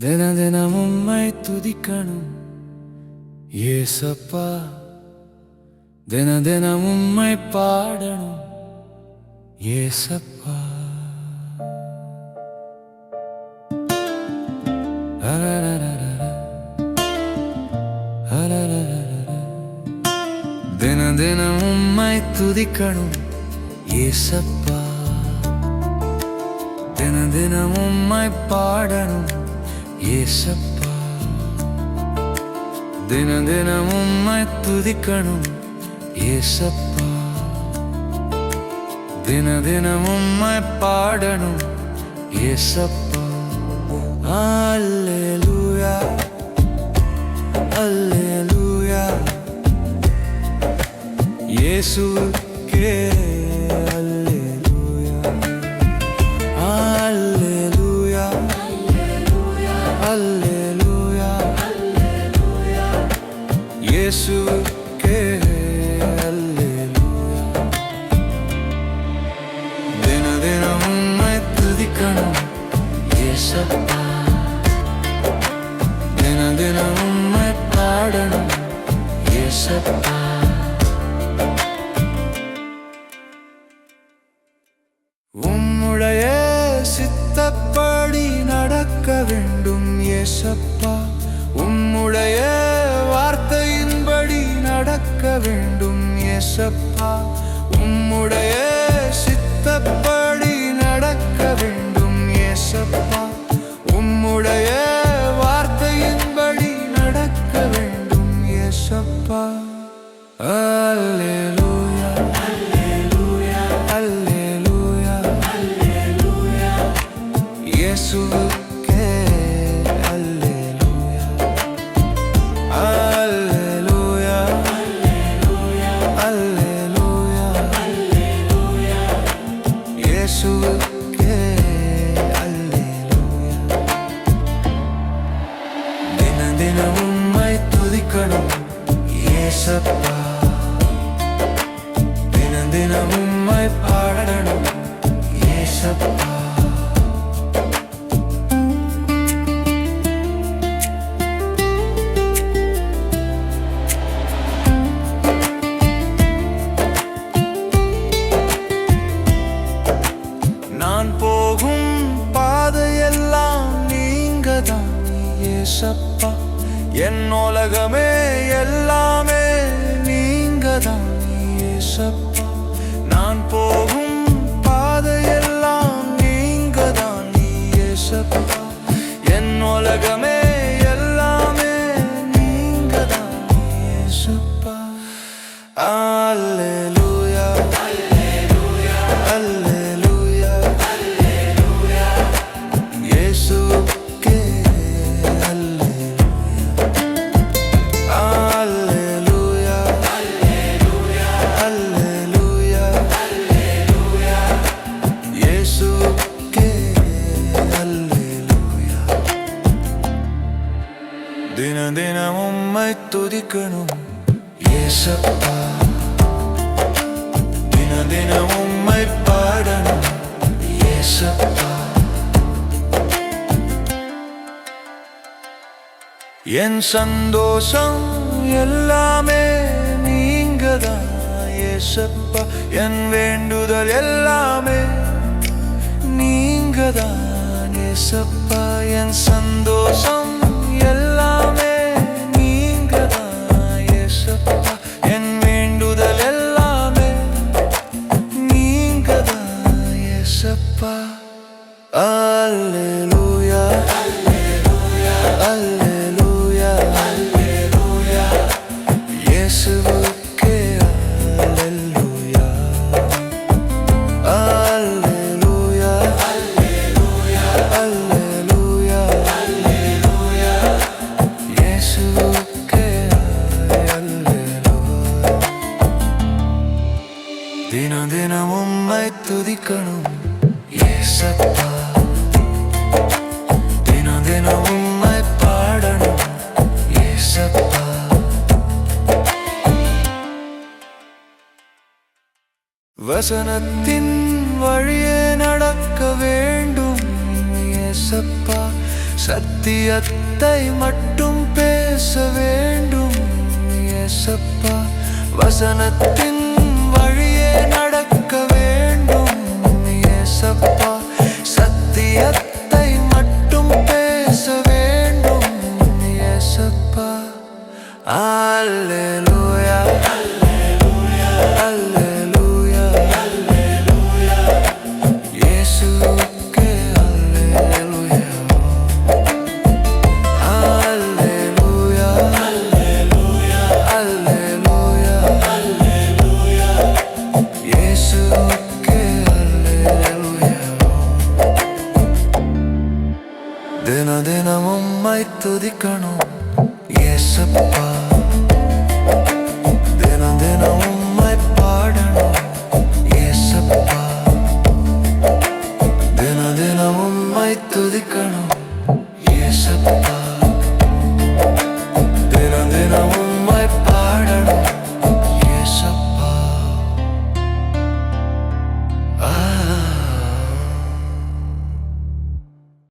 தின தினம் உம்மை துதிக்கணும். ஏசப்பா தின தினம் உம்மை பாடணும். ஏசப்பா. தின தினம் உம்மை துதிக்கணும். ஏசப்பா தின தினம் உம்மை பாடணும். ஏசப்பா தின தினம் உம்மை துதிக்கணும். ஏசப்பா தின தினம் உம்மை பாடணும். ஏசப்பா அல்லேலூயா அல்லேலூயா. இயேசுவுக்கே வேண்டும் ஏசப்பா. உம்முடைய சித்தப்படி நடக்க வேண்டும் ஏசப்பா. உம்முடைய வார்த்தையின்படி நடக்க வேண்டும் ஏசப்பா. அல்லேலூயா. அல்லேலூயா. இயேசுவுக்கே அல்லேலூயா. இயேசுவுக்கே அல்லேலூயா தின தினம் உம்மை துதிக்கணும் இயேசப்பா தின உம்மை பாடணும் ஏசப்பா ஏசப்பா என் உலகமே எல்லாமே நீங்க தான் ஏசப்பா நான் போகும் பாதையெல்லாம் நீங்க தான் ஏசப்பா என் உலகமே எல்லாமே நீங்க தான் ஏசப்பா அல்லேலூயா தின தினம் உம்மை துதிக்கணும். ஏசப்பா தின தினம் உம்மை பாடணும். ஏசப்பா. என் சந்தோஷம் எல்லாமே நீங்கதான். ஏசப்பா என் வேண்டுதல் எல்லாமே நீங்கதான். ஏசப்பா என் சந்தோஷம் எல்லாமே துதிக்கணும் ஏசப்பா தினம் தினம் உம்மை பாடணும். ஏசப்பா வசனத்தின் வழியே நடக்க வேண்டும். ஏசப்பா சத்தியத்தை மட்டும் பேச வேண்டும். ஏசப்பா வசனத்தின் இதயத்தை மட்டும் பேச வேண்டும் இயேசப்பா அல்லேலூயா. அல்லேலூயா. இயேசுவுக்கே அல்லேலூயா. அல்லேலூயா. அல்லேலூயா. இயேசுவுக்கே அல்லேலூயா தின தினம் உம்மை துதிக்கணும் இயேசப்பா